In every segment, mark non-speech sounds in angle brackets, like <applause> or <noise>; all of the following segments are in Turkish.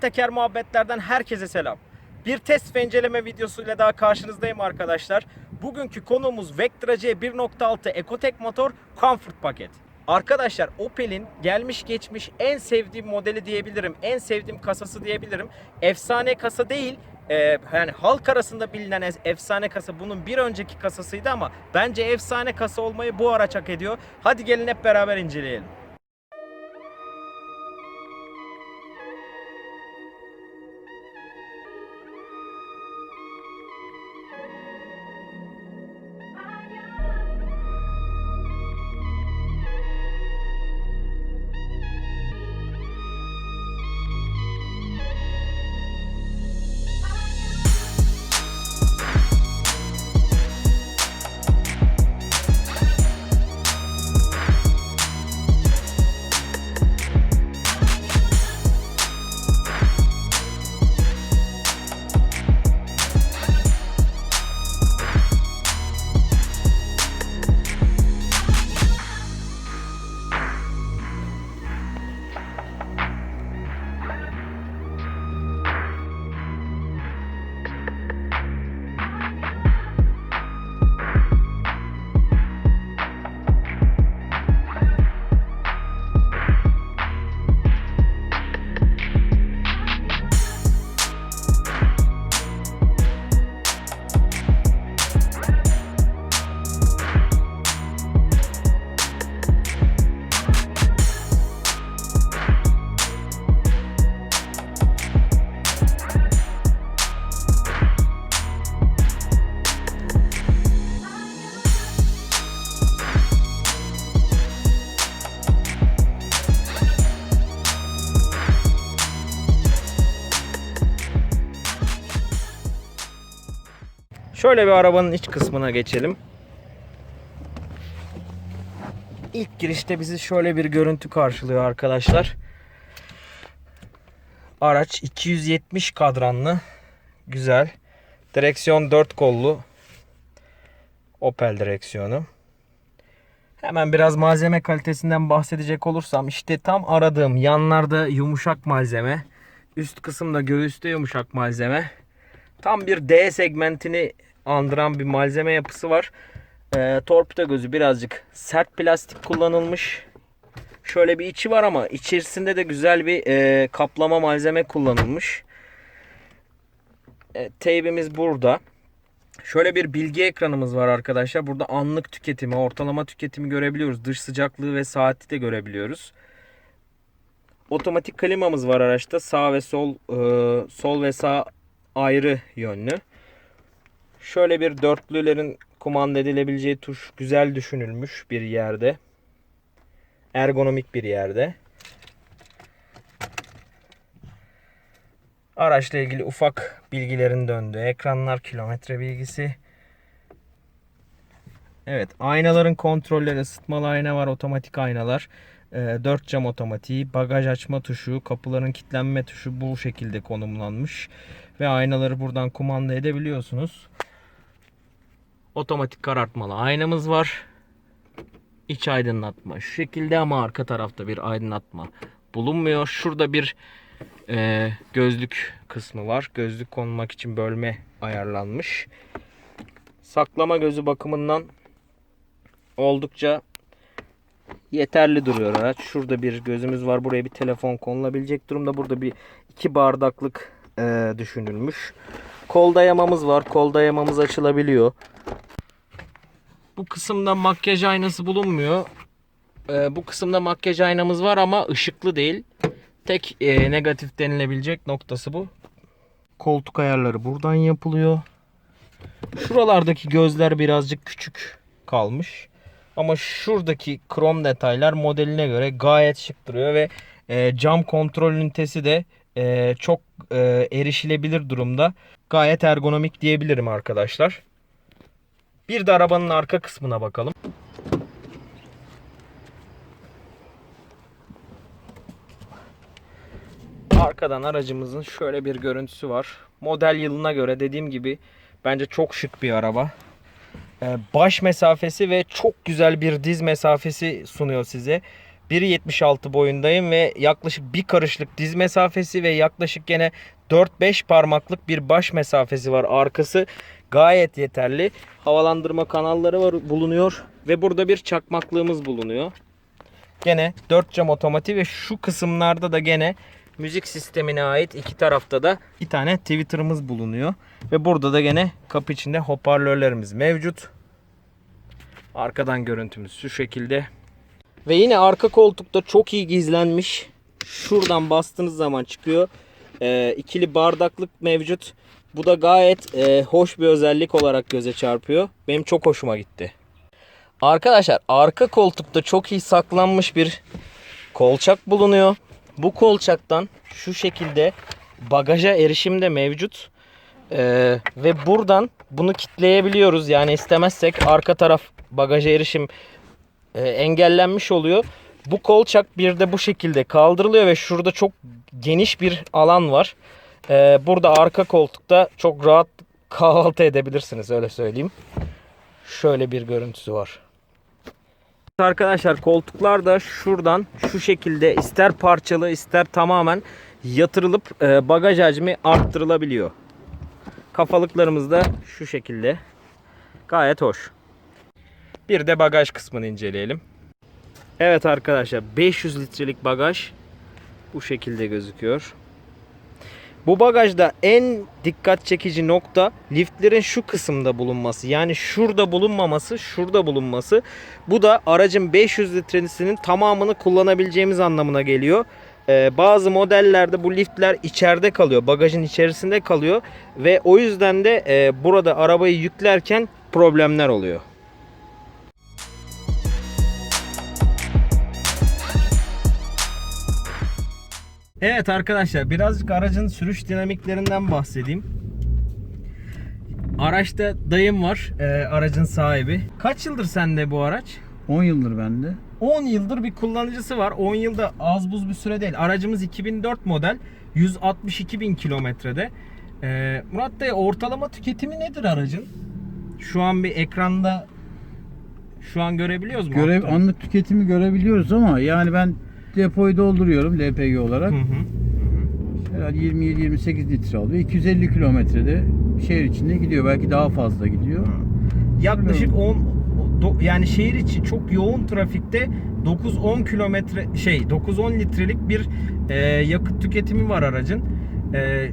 Teker muhabbetlerden herkese selam. Bir test ve inceleme videosuyla daha karşınızdayım arkadaşlar. Bugünkü konuğumuz Vectra C 1.6 Ecotec motor Comfort paket. Arkadaşlar Opel'in gelmiş geçmiş en sevdiğim modeli diyebilirim. En sevdiğim kasası diyebilirim. Efsane kasa değil. e, yani halk arasında bilinen efsane kasa bunun bir önceki kasasıydı ama bence efsane kasa olmayı bu araç hak ediyor. Hadi gelin hep beraber inceleyelim. Şöyle bir arabanın iç kısmına geçelim. İlk girişte bizi şöyle bir görüntü karşılıyor arkadaşlar. Araç 270 kadranlı. Güzel. Direksiyon 4 kollu. Opel direksiyonu. Hemen biraz malzeme kalitesinden bahsedecek olursam işte tam aradığım yanlarda yumuşak malzeme. Üst kısımda göğüste yumuşak malzeme. Tam bir D segmentini andıran bir malzeme yapısı var. Ee, torpido gözü birazcık sert plastik kullanılmış. Şöyle bir içi var ama içerisinde de güzel bir e, kaplama malzeme kullanılmış. E, teybimiz burada. Şöyle bir bilgi ekranımız var arkadaşlar. Burada anlık tüketimi, ortalama tüketimi görebiliyoruz. Dış sıcaklığı ve saati de görebiliyoruz. Otomatik klimamız var araçta. Sağ ve sol, e, sol ve sağ ayrı yönlü. Şöyle bir dörtlülerin kumanda edilebileceği tuş güzel düşünülmüş bir yerde. Ergonomik bir yerde. Araçla ilgili ufak bilgilerin döndüğü ekranlar, kilometre bilgisi. Evet, aynaların kontrolleri, ısıtmalı ayna var, otomatik aynalar. 4 cam otomatiği, bagaj açma tuşu, kapıların kilitlenme tuşu bu şekilde konumlanmış. Ve aynaları buradan kumanda edebiliyorsunuz. Otomatik karartmalı aynamız var. İç aydınlatma şu şekilde ama arka tarafta bir aydınlatma bulunmuyor. Şurada bir e, gözlük kısmı var. Gözlük konmak için bölme ayarlanmış. Saklama gözü bakımından oldukça yeterli duruyor araç. Şurada bir gözümüz var. Buraya bir telefon konulabilecek durumda. Burada bir iki bardaklık e, düşünülmüş. Kol dayamamız var. Kol dayamamız açılabiliyor. Bu kısımda makyaj aynası bulunmuyor. E, bu kısımda makyaj aynamız var ama ışıklı değil. Tek e, negatif denilebilecek noktası bu. Koltuk ayarları buradan yapılıyor. Şuralardaki gözler birazcık küçük kalmış. Ama şuradaki krom detaylar modeline göre gayet şık duruyor ve e, cam kontrol ünitesi de e, çok e, erişilebilir durumda. Gayet ergonomik diyebilirim arkadaşlar. Bir de arabanın arka kısmına bakalım. Arkadan aracımızın şöyle bir görüntüsü var. Model yılına göre dediğim gibi bence çok şık bir araba. Ee, Baş mesafesi ve çok güzel bir diz mesafesi sunuyor size. 1.76 boyundayım ve yaklaşık bir karışlık diz mesafesi ve yaklaşık gene 4-5 parmaklık bir baş mesafesi var. Arkası gayet yeterli. Havalandırma kanalları var bulunuyor ve burada bir çakmaklığımız bulunuyor. Gene 4 cam otomatik ve şu kısımlarda da gene müzik sistemine ait iki tarafta da bir tane Twitter'ımız bulunuyor. Ve burada da gene kapı içinde hoparlörlerimiz mevcut. Arkadan görüntümüz şu şekilde. Ve yine arka koltukta çok iyi gizlenmiş. Şuradan bastığınız zaman çıkıyor. Ee, ikili bardaklık mevcut. Bu da gayet e, hoş bir özellik olarak göze çarpıyor. Benim çok hoşuma gitti. Arkadaşlar arka koltukta çok iyi saklanmış bir kolçak bulunuyor. Bu kolçaktan şu şekilde bagaja erişim de mevcut. Ee, ve buradan bunu kitleyebiliyoruz. Yani istemezsek arka taraf bagaja erişim e, engellenmiş oluyor. Bu kolçak bir de bu şekilde kaldırılıyor ve şurada çok geniş bir alan var. Ee, burada arka koltukta çok rahat kahvaltı edebilirsiniz öyle söyleyeyim. Şöyle bir görüntüsü var. Arkadaşlar koltuklar da şuradan şu şekilde ister parçalı ister tamamen yatırılıp e, bagaj hacmi arttırılabiliyor. Kafalıklarımız da şu şekilde. Gayet hoş. Bir de bagaj kısmını inceleyelim. Evet arkadaşlar 500 litrelik bagaj bu şekilde gözüküyor. Bu bagajda en dikkat çekici nokta liftlerin şu kısımda bulunması. Yani şurada bulunmaması, şurada bulunması. Bu da aracın 500 litresinin tamamını kullanabileceğimiz anlamına geliyor. Ee, bazı modellerde bu liftler içeride kalıyor, bagajın içerisinde kalıyor ve o yüzden de e, burada arabayı yüklerken problemler oluyor. Evet arkadaşlar birazcık aracın sürüş dinamiklerinden bahsedeyim. Araçta dayım var, e, aracın sahibi. Kaç yıldır sende bu araç? 10 yıldır bende. 10 yıldır bir kullanıcısı var. 10 yılda az buz bir süre değil. Aracımız 2004 model. 162 bin kilometrede. Ee, Murat Bey ortalama tüketimi nedir aracın? Şu an bir ekranda şu an görebiliyoruz mu? Görev anlık tüketimi görebiliyoruz ama yani ben depoyu dolduruyorum LPG olarak. Hı hı. Herhalde 27-28 litre alıyor. 250 kilometrede şehir içinde gidiyor. Belki daha fazla gidiyor. Yaklaşık 10 do- yani şehir içi çok yoğun trafikte 9-10 kilometre şey 9-10 litrelik bir e, yakıt tüketimi var aracın. E,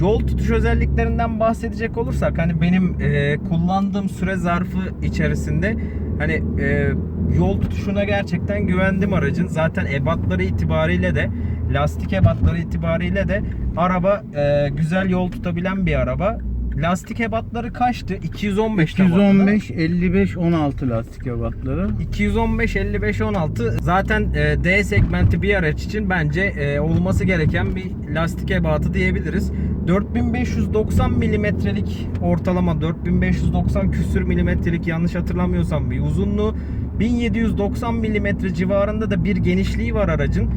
yol tutuş özelliklerinden bahsedecek olursak hani benim e, kullandığım süre zarfı içerisinde hani e, yol tutuşuna gerçekten güvendim aracın. Zaten ebatları itibariyle de lastik ebatları itibariyle de araba e, güzel yol tutabilen bir araba. Lastik ebatları kaçtı? 215 tabanlı. 215, 55, 16 lastik ebatları. 215 55 16 zaten e, D segmenti bir araç için bence e, olması gereken bir lastik ebatı diyebiliriz. 4590 milimetrelik ortalama 4590 küsür milimetrelik yanlış hatırlamıyorsam bir uzunluğu 1790 milimetre civarında da bir genişliği var aracın.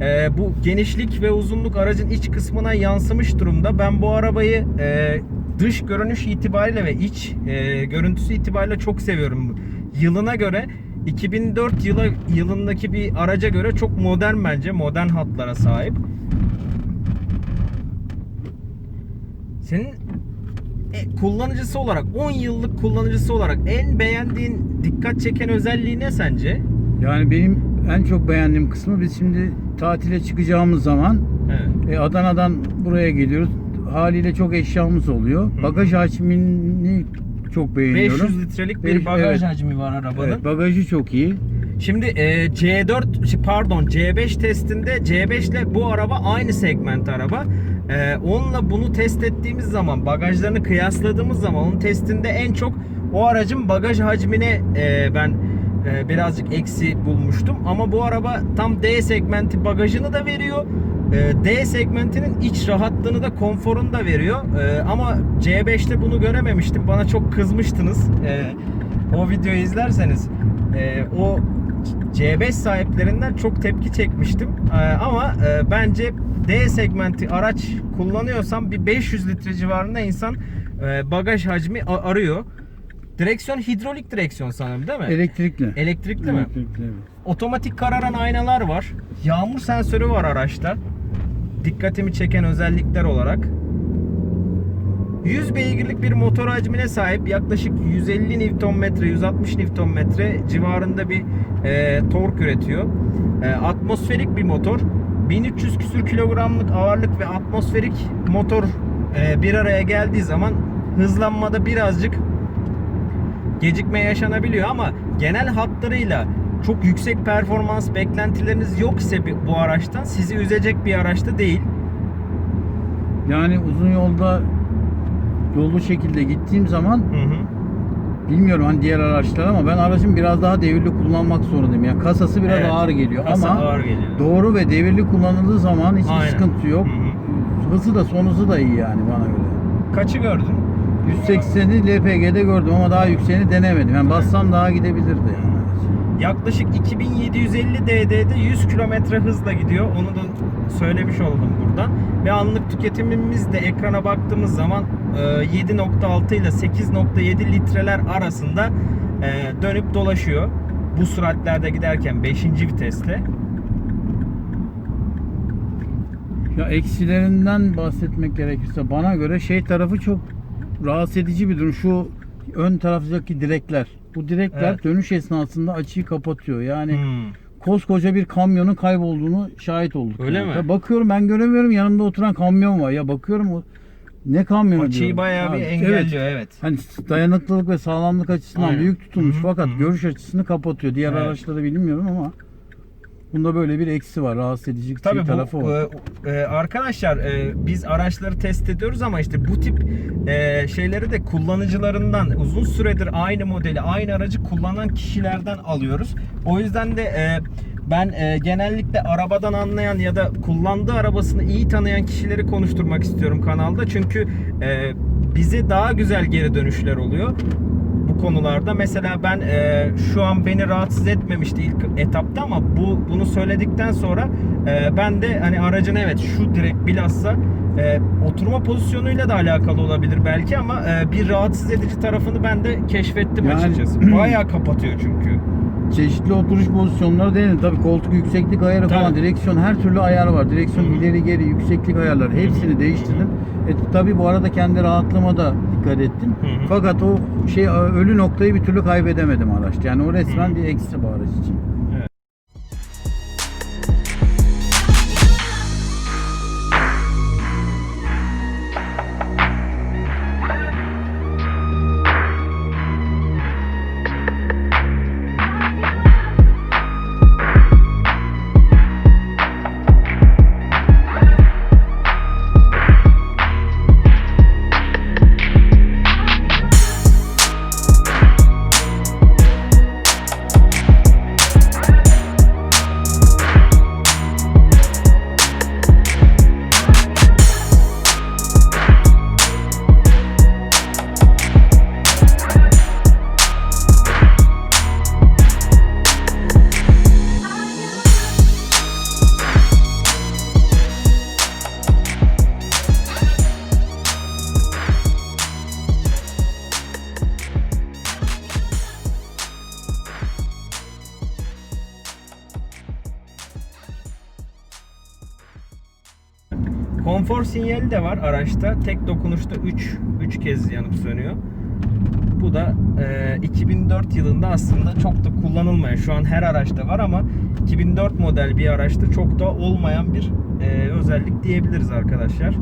E, bu genişlik ve uzunluk aracın iç kısmına yansımış durumda. Ben bu arabayı e, dış görünüş itibariyle ve iç e, görüntüsü itibariyle çok seviyorum. Yılına göre 2004 yılı yılındaki bir araca göre çok modern bence. Modern hatlara sahip. Senin e, kullanıcısı olarak 10 yıllık kullanıcısı olarak en beğendiğin dikkat çeken özelliği ne sence? Yani benim en çok beğendiğim kısmı biz şimdi tatile çıkacağımız zaman Evet. e, Adana'dan buraya geliyoruz. Haliyle çok eşyamız oluyor. Bagaj hacmini çok beğeniyorum. 500 litrelik bir Beş- bagaj evet. hacmi var arabanın. Evet, bagajı çok iyi. Şimdi e, C4 şey, pardon C5 testinde C5 ile bu araba aynı segment araba. E, onunla bunu test ettiğimiz zaman bagajlarını kıyasladığımız zaman onun testinde en çok o aracın bagaj hacmine e, ben e, birazcık eksi bulmuştum. Ama bu araba tam D segmenti bagajını da veriyor. E, D segmentinin iç rahatlığını da konforunu da veriyor. E, ama C5'te bunu görememiştim. Bana çok kızmıştınız. E, o videoyu izlerseniz e, o C5 sahiplerinden çok tepki çekmiştim. Ee, ama e, bence D segmenti araç kullanıyorsam bir 500 litre civarında insan e, bagaj hacmi arıyor. Direksiyon hidrolik direksiyon sanırım değil mi? Elektrikli. Elektrikli mi? Elektrikli evet. Otomatik kararan aynalar var. Yağmur sensörü var araçta. Dikkatimi çeken özellikler olarak. 100 beygirlik bir motor hacmine sahip yaklaşık 150 Nm, 160 Nm civarında bir e, tork üretiyor. E, atmosferik bir motor. 1300 küsür kilogramlık ağırlık ve atmosferik motor e, bir araya geldiği zaman hızlanmada birazcık gecikme yaşanabiliyor ama genel hatlarıyla çok yüksek performans beklentileriniz yok ise bu araçtan sizi üzecek bir araçta değil. Yani uzun yolda dolu şekilde gittiğim zaman Hı hı. bilmiyorum hani diğer araçlar ama ben aracın biraz daha devirli kullanmak zorundayım. Yani kasası biraz Evet, ağır geliyor Kasa ama ağır geliyor. doğru ve devirli kullanıldığı zaman hiçbir Aynen. sıkıntı yok. Hı Hızı da son hızı da iyi yani bana göre. Kaçı gördün? 180'i LPG'de gördüm ama daha yükseğini denemedim. Yani bassam daha gidebilirdi yani. Yaklaşık 2750 dd'de 100 km hızla gidiyor. Onu da söylemiş oldum buradan. Ve anlık tüketimimiz de ekrana baktığımız zaman e, 7.6 ile 8.7 litreler arasında e, dönüp dolaşıyor. Bu süratlerde giderken 5. viteste. Ya eksilerinden bahsetmek gerekirse bana göre şey tarafı çok rahatsız edici bir durum. Şu ön taraftaki direkler. Bu direkler Evet. dönüş esnasında açıyı kapatıyor. Yani Hmm. koskoca bir kamyonun kaybolduğunu şahit olduk. Öyle yani. mi? Ya Bakıyorum ben göremiyorum yanımda oturan kamyon var. Ya bakıyorum o ne kamyonu Açıyı diyorum. bayağı bir Abi, engelliyor evet. Hani dayanıklılık ve sağlamlık açısından Aynen. büyük tutulmuş Hı hı, fakat hı hı. görüş açısını kapatıyor. Diğer Evet. araçları bilmiyorum ama bunda böyle bir eksi var. Rahatsız edici Tabii şey tarafı bu o. e, e, arkadaşlar e, biz araçları test ediyoruz ama işte bu tip e, şeyleri de kullanıcılarından uzun süredir aynı modeli aynı aracı kullanan kişilerden alıyoruz. O yüzden de e, ben e, genellikle arabadan anlayan ya da kullandığı arabasını iyi tanıyan kişileri konuşturmak istiyorum kanalda. Çünkü e, bize daha güzel geri dönüşler oluyor bu konularda. Mesela ben e, şu an beni rahatsız etmemişti ilk etapta ama bu bunu söyledikten sonra e, ben de hani aracın evet şu direkt bilhassa e, oturma pozisyonuyla da alakalı olabilir belki ama e, bir rahatsız edici tarafını ben de keşfettim Yani- açıkçası. <clears throat> Bayağı kapatıyor çünkü. Çeşitli oturuş pozisyonları denedim. Tabii koltuk yükseklik ayarı falan, Tabii. direksiyon her türlü ayar var. Direksiyon Hı hı. ileri geri yükseklik ayarları hepsini değiştirdim. E, tabii bu arada kendi rahatlığıma da dikkat ettim. Hı hı. Fakat o şey ölü noktayı bir türlü kaybedemedim araçta. Yani o resmen Hı hı. bir eksi bu araç için. Konfor sinyali de var araçta. Tek dokunuşta 3 3 kez yanıp sönüyor. Bu da e, 2004 yılında aslında çok da kullanılmayan, şu an her araçta var ama 2004 model bir araçta çok da olmayan bir e, özellik diyebiliriz arkadaşlar.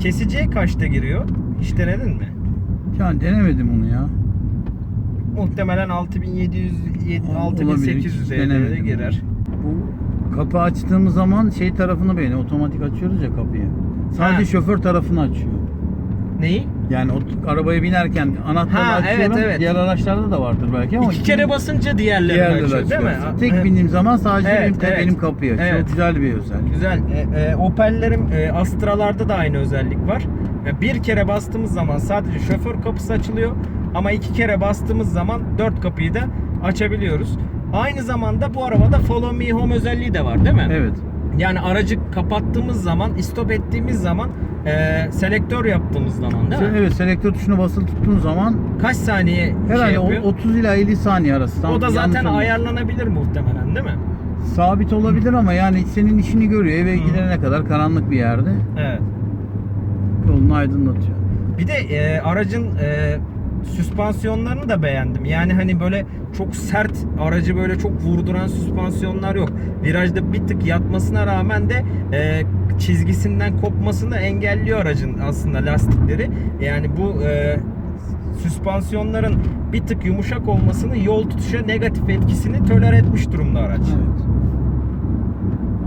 Kesiciye kaçta giriyor? Hiç denedin mi? Yani denemedim onu ya. Muhtemelen 6700 Olabilir, 6800 hiç DB'de denemedim. girer. Bu kapı açtığımız zaman şey tarafını beğeni otomatik açıyoruz ya kapıyı. Sadece Ha. şoför tarafını açıyor. Neyi? Yani o arabaya binerken anahtarı Ha, açıyorum. evet, evet. Diğer araçlarda da vardır belki ama İki kere basınca diğerlerini diğerleri açıyor değil mi? açıyor. Tek bindiğim zaman sadece Evet, benim, evet. benim kapıyı açıyor. Evet. Güzel bir özellik. Güzel. E, e, Opel'lerim e, Astra'larda da aynı özellik var. E, bir kere bastığımız zaman sadece şoför kapısı açılıyor. Ama iki kere bastığımız zaman dört kapıyı da açabiliyoruz. Aynı zamanda bu arabada Follow Me Home özelliği de var değil mi? Evet. Yani aracı kapattığımız zaman, istop ettiğimiz zaman e, selektör yaptığımız zaman değil mi? Evet selektör tuşuna basılı tuttuğun zaman Kaç saniye herhalde şey o- yapıyor? 30 ila 50 saniye arası. Tam o da zaten olmasın. ayarlanabilir muhtemelen değil mi? Sabit olabilir ama yani senin işini görüyor. Eve Hı. gidene kadar karanlık bir yerde Evet. yolunu aydınlatıyor. Bir de e, aracın e, süspansiyonlarını da beğendim. Yani hani böyle çok sert aracı böyle çok vurduran süspansiyonlar yok. Virajda bir tık yatmasına rağmen de e, çizgisinden kopmasını engelliyor aracın aslında lastikleri. Yani bu e, süspansiyonların bir tık yumuşak olmasını yol tutuşa negatif etkisini tolere etmiş durumda araç. Evet.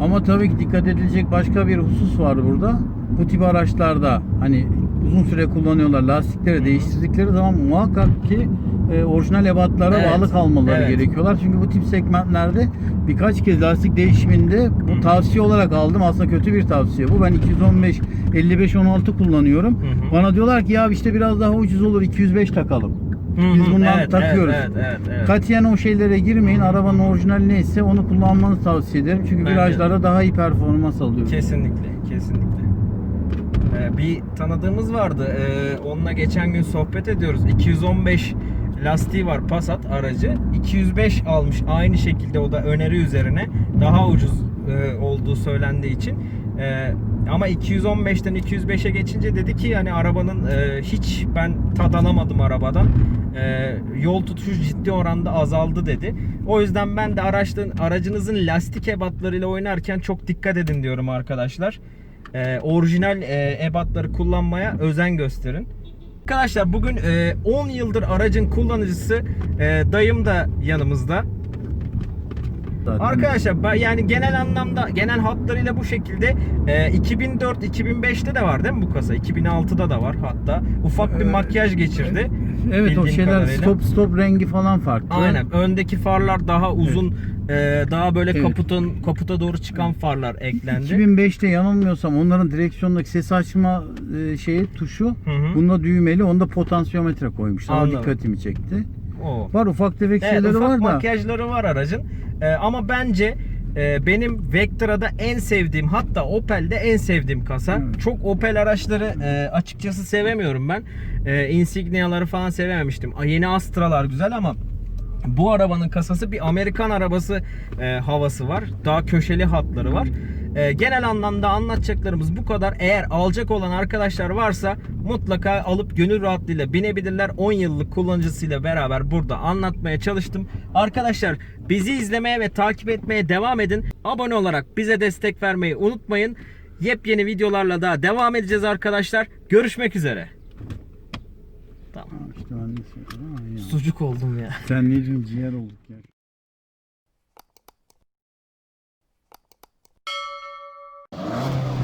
Ama tabii ki dikkat edilecek başka bir husus var burada. Bu tip araçlarda hani uzun süre kullanıyorlar lastikleri değiştirdikleri zaman muhakkak ki e, orijinal ebatlara Evet, bağlı kalmaları evet. gerekiyorlar. Çünkü bu tip segmentlerde birkaç kez lastik değişiminde bu tavsiye olarak aldım. Aslında kötü bir tavsiye. Bu ben 215 55 16 kullanıyorum. Hı hı. Bana diyorlar ki ya işte biraz daha ucuz olur 205 takalım. Biz bundan evet, takıyoruz. Evet, evet, evet. Katiyen o şeylere girmeyin. Arabanın orijinali neyse onu kullanmanızı tavsiye ederim. Çünkü Bence virajlarda daha iyi performans alıyor. Kesinlikle, kesinlikle. Ee, bir tanıdığımız vardı. Ee, onunla geçen gün sohbet ediyoruz. 215 lastiği var Passat aracı. 205 almış aynı şekilde o da öneri üzerine. Daha ucuz e, olduğu söylendiği için. Ee, ama 215'ten 205'e geçince dedi ki yani arabanın e, hiç ben tad alamadım arabadan. Yol tutuşu ciddi oranda azaldı dedi. O yüzden ben de araçların aracınızın lastik ebatlarıyla oynarken çok dikkat edin diyorum arkadaşlar. Ee, orijinal e, ebatları kullanmaya özen gösterin. Arkadaşlar bugün e, 10 yıldır aracın kullanıcısı e, dayım da yanımızda. Zaten. Arkadaşlar ben- yani genel anlamda genel hatlarıyla bu şekilde e, 2004 2005'te de var değil mi bu kasa? 2006'da da var hatta. Ufak bir Ee, makyaj geçirdi. Evet o bildiğim şeyler kadarıyla. stop stop rengi falan farklı. Aynen. Öndeki farlar daha uzun, e, daha böyle Evet. kaputun kaputa doğru çıkan farlar eklendi. 2005'te yanılmıyorsam onların direksiyondaki ses açma e, şeyi tuşu Hı hı. bunda düğmeli. Onda potansiyometre koymuşlar. O Anladım. dikkatimi çekti. O. Var ufak tefek Evet, şeyleri ufak var da. makyajları var aracın. Ee, ama bence benim Vectra'da en sevdiğim hatta Opel'de en sevdiğim kasa. Evet. Çok Opel araçları e, açıkçası sevemiyorum ben. E, Insignia'ları falan sevememiştim. Yeni Astra'lar güzel ama bu arabanın kasası bir Amerikan arabası e, havası var. Daha köşeli hatları var. E, genel anlamda anlatacaklarımız bu kadar. Eğer alacak olan arkadaşlar varsa mutlaka alıp gönül rahatlığıyla binebilirler. 10 yıllık kullanıcısıyla beraber burada anlatmaya çalıştım. Arkadaşlar bizi izlemeye ve takip etmeye devam edin. Abone olarak bize destek vermeyi unutmayın. Yepyeni videolarla daha devam edeceğiz arkadaşlar. Görüşmek üzere. Tamam. İşte ben de söylüyorum. Ha, ya. Sucuk oldum ya. Sen ne diyorsun ciğer olduk ya. you